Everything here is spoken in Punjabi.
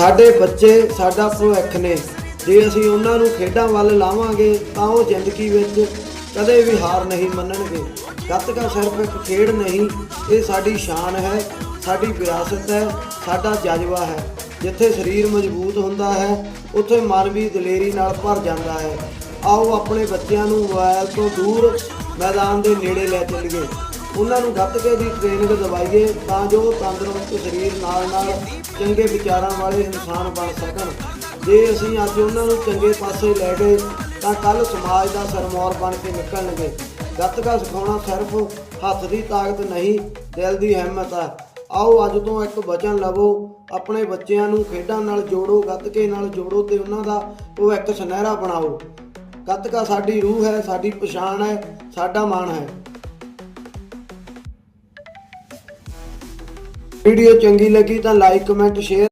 ਸਾਡੇ ਬੱਚੇ ਸਾਡਾ ਭਵਿੱਖ ਨੇ। ਜੇ ਅਸੀਂ ਉਹਨਾਂ ਨੂੰ ਖੇਡਾਂ ਵੱਲ ਲਾਵਾਂਗੇ, ਤਾਂ ਉਹ ਜ਼ਿੰਦਗੀ ਵਿੱਚ ਕਦੇ ਵੀ ਹਾਰ ਨਹੀਂ ਮੰਨਣਗੇ। ਗੱਤਕਾ ਸਿਰਫ ਇੱਕ ਖੇਡ ਨਹੀਂ, ਇਹ ਸਾਡੀ ਸ਼ਾਨ ਹੈ, ਸਾਡੀ ਵਿਰਾਸਤ ਹੈ, ਸਾਡਾ ਜਜ਼ਬਾ ਹੈ। ਜਿੱਥੇ ਸਰੀਰ ਮਜ਼ਬੂਤ ਹੁੰਦਾ ਹੈ, ਉੱਥੇ ਮਨ ਵੀ ਦਲੇਰੀ ਨਾਲ ਭਰ ਜਾਂਦਾ ਹੈ। ਆਓ ਆਪਣੇ ਬੱਚਿਆਂ ਨੂੰ ਮੋਬਾਈਲ ਤੋਂ ਦੂਰ ਮੈਦਾਨ ਦੇ ਨੇੜੇ ਲੈ ਚੱਲੀਏ। ਉਹਨਾਂ ਨੂੰ ਗੱਤਕੇ ਦੀ ਟ੍ਰੇਨਿੰਗ ਦਵਾਈਏ ਤਾਂ ਜੋ ਤੰਦਰੁਸਤ ਸਰੀਰ ਨਾਲ ਨਾਲ ਚੰਗੇ ਵਿਚਾਰਾਂ ਵਾਲੇ ਇਨਸਾਨ ਬਣ ਸਕਣ। ਜੇ ਅਸੀਂ ਅੱਜ ਉਹਨਾਂ ਨੂੰ ਚੰਗੇ ਪਾਸੇ ਲੈ ਗਏ, ਤਾਂ ਕੱਲ ਸਮਾਜ ਦਾ ਸਰਮੌਰ ਬਣ ਕੇ ਨਿਕਲਣਗੇ। ਗੱਤਕਾ ਸਿਖਾਉਣਾ ਸਿਰਫ ਹੱਥ ਦੀ ਤਾਕਤ ਨਹੀਂ, ਦਿਲ ਦੀ ਹਿੰਮਤ ਹੈ ਆਓ ਅੱਜ ਤੋਂ ਇੱਕ ਵਚਨ ਲਵੋ, ਆਪਣੇ ਬੱਚਿਆਂ ਨੂੰ ਖੇਡਾਂ ਨਾਲ ਜੋੜੋ, ਗੱਤਕੇ ਨਾਲ ਜੋੜੋ ਤੇ ਉਹਨਾਂ ਦਾ ਉਹ ਇੱਕ ਸੁਨਹਿਰਾ ਬਣਾਓ। ਗੱਤਕਾ ਸਾਡੀ ਰੂਹ ਹੈ, ਸਾਡੀ ਪਛਾਣ ਹੈ, ਸਾਡਾ ਮਾਣ ਹੈ। ਵੀਡੀਓ ਚੰਗੀ ਲੱਗੀ ਤਾਂ ਲਾਈਕ ਕਮੈਂਟ ਸ਼ੇਅਰ